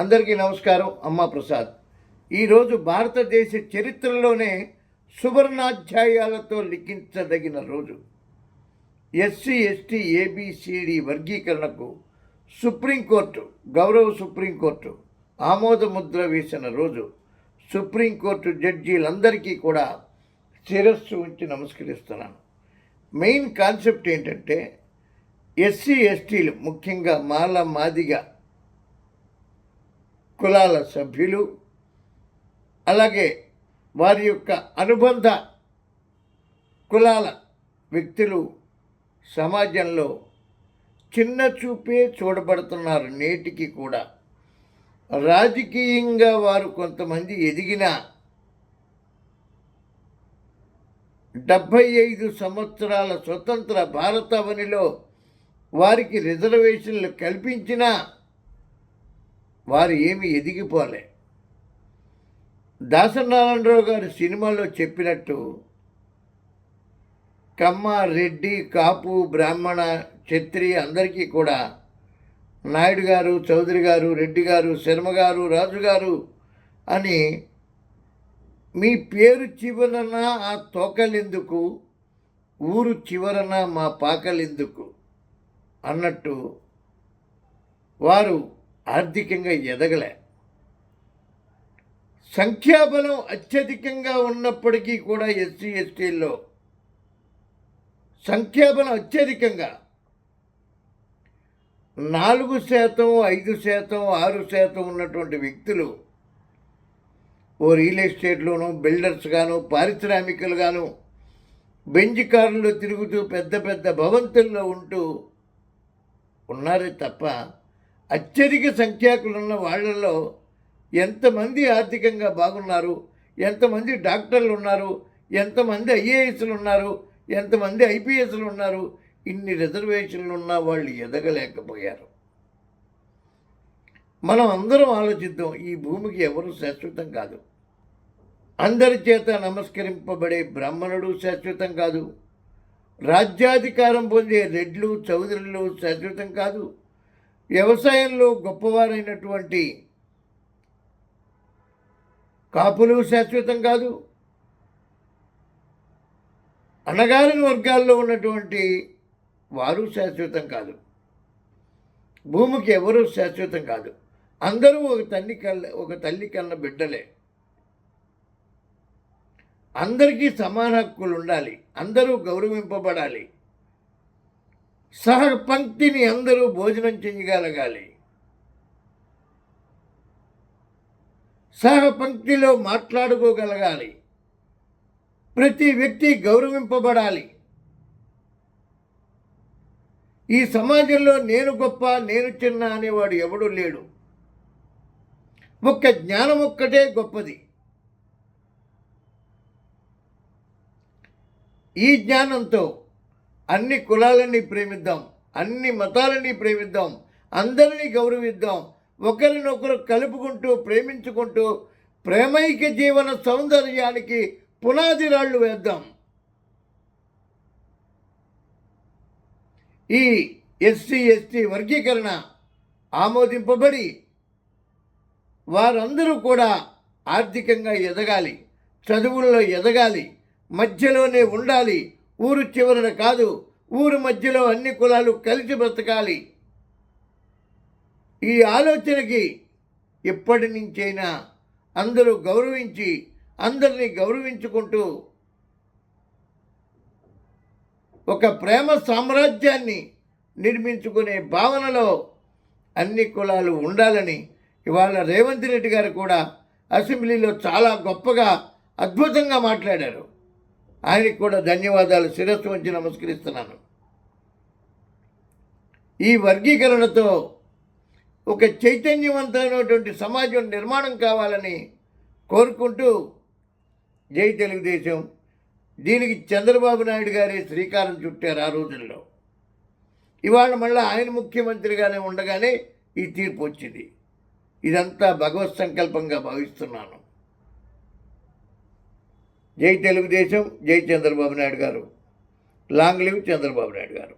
అందరికీ నమస్కారం అమ్మా ప్రసాద్. ఈరోజు భారతదేశ చరిత్రలోనే సువర్ణాధ్యాయాలతో లిఖించదగిన రోజు. ఎస్సీ ఎస్టీ ఏబిసిడి వర్గీకరణకు సుప్రీంకోర్టు గౌరవ సుప్రీంకోర్టు ఆమోదముద్ర వేసిన రోజు. సుప్రీంకోర్టు జడ్జీలందరికీ కూడా శిరస్సు ఉంచి నమస్కరిస్తున్నాను. మెయిన్ కాన్సెప్ట్ ఏంటంటే ఎస్సీ ఎస్టీలు ముఖ్యంగా మాల మాదిగా కులాల సభ్యులు అలాగే వారి యొక్క అనుబంధ కులాల వ్యక్తులు సమాజంలో చిన్న చూపే చూడబడుతున్నారు నేటికి కూడా. రాజకీయంగా వారు కొంతమంది ఎదిగినా డెబ్భై ఐదు సంవత్సరాల స్వతంత్ర భారతావనిలో వారికి రిజర్వేషన్లు కల్పించినా వారు ఏమి ఎదిగిపోలే. దాసనారాయణరావు గారు సినిమాలో చెప్పినట్టు కమ్మ రెడ్డి కాపు బ్రాహ్మణ క్షత్రి అందరికీ కూడా నాయుడు గారు చౌదరి గారు రెడ్డి గారు శర్మ గారు రాజు గారు అని మీ పేరు చివరన ఆ తోకలెందుకు? ఊరు చివరన మా పాకలెందుకు? అన్నట్టు వారు ఆర్థికంగా ఎదగలే. సంఖ్యాబలం అత్యధికంగా ఉన్నప్పటికీ కూడా ఎస్సీ ఎస్టీల్లో సంఖ్యాబలం అత్యధికంగా నాలుగు శాతం ఐదు శాతం ఆరు శాతం ఉన్నటువంటి వ్యక్తులు ఓ రియల్ ఎస్టేట్లోనూ బిల్డర్స్ గాను పారిశ్రామికులు గాను బెంజ్ కారుల్లో తిరుగుతూ పెద్ద పెద్ద భవంతుల్లో ఉంటూ ఉన్నారే తప్ప అత్యధిక సంఖ్యాకులున్న వాళ్ళల్లో ఎంతమంది ఆర్థికంగా బాగున్నారు ఎంతమంది డాక్టర్లు ఉన్నారు ఎంతమంది ఐఏఎస్లు ఉన్నారు ఎంతమంది ఐపీఎస్లు ఉన్నారు ఇన్ని రిజర్వేషన్లు ఉన్న వాళ్ళు ఎదగలేకపోయారు. మనం అందరం ఆలోచిద్దాం ఈ భూమికి ఎవరు శాశ్వతం కాదు. అందరి చేత నమస్కరింపబడే బ్రాహ్మణుడు శాశ్వతం కాదు. రాజ్యాధికారం పొందే రెడ్లు చౌదరులు శాశ్వతం కాదు. వ్యవసాయంలో గొప్పవారైనటువంటి కాపులు శాశ్వతం కాదు. అణగారిన వర్గాల్లో ఉన్నటువంటి వారు శాశ్వతం కాదు. భూమికి ఎవరు శాశ్వతం కాదు. అందరూ ఒక తల్లి కళ్ళ ఒక తల్లి కన్న బిడ్డలే. అందరికీ సమాన హక్కులు ఉండాలి. అందరూ గౌరవింపబడాలి. సహ పంక్తిని అందరూ భోజనం చేయగలగాలి సహ పంక్తిలో మాట్లాడుకోగలగాలి. ప్రతి వ్యక్తి గౌరవింపబడాలి. ఈ సమాజంలో నేను గొప్ప నేను చిన్న అనేవాడు ఎవడూ లేడు. ఒక్క జ్ఞానం ఒక్కటే గొప్పది. ఈ జ్ఞానంతో అన్ని కులాలని ప్రేమిద్దాం అన్ని మతాలని ప్రేమిద్దాం అందరినీ గౌరవిద్దాం ఒకరినొకరు కలుపుకుంటూ ప్రేమించుకుంటూ ప్రేమైక జీవన సౌందర్యానికి పునాది రాళ్ళు వేద్దాం. ఈ ఎస్సీ ఎస్టీ వర్గీకరణ ఆమోదింపబడి వారందరూ కూడా ఆర్థికంగా ఎదగాలి చదువుల్లో ఎదగాలి మధ్యలోనే ఉండాలి ఊరు చివరన కాదు ఊరు మధ్యలో అన్ని కులాలు కలిసి బ్రతకాలి. ఈ ఆలోచనకి ఎప్పటి నుంచైనా అందరూ గౌరవించి అందరినీ గౌరవించుకుంటూ ఒక ప్రేమ సామ్రాజ్యాన్ని నిర్మించుకునే భావనలో అన్ని కులాలు ఉండాలని ఇవాళ రేవంత్ రెడ్డి గారు కూడా అసెంబ్లీలో చాలా గొప్పగా అద్భుతంగా మాట్లాడారు. ఆయనకు కూడా ధన్యవాదాలు శిరస్సు వంచి నమస్కరిస్తున్నాను. ఈ వర్గీకరణతో ఒక చైతన్యవంతమైనటువంటి సమాజం నిర్మాణం కావాలని కోరుకుంటూ జై తెలుగుదేశం. దీనికి చంద్రబాబు నాయుడు గారే శ్రీకారం చుట్టారు ఆ రోజుల్లో. ఇవాళ మళ్ళీ ఆయన ముఖ్యమంత్రిగానే ఉండగానే ఈ తీర్పు వచ్చింది. ఇదంతా భగవత్ సంకల్పంగా భావిస్తున్నాను. జై తెలుగుదేశం జై చంద్రబాబు నాయుడు గారు. లాంగ్ లివ్ చంద్రబాబు నాయుడు గారు.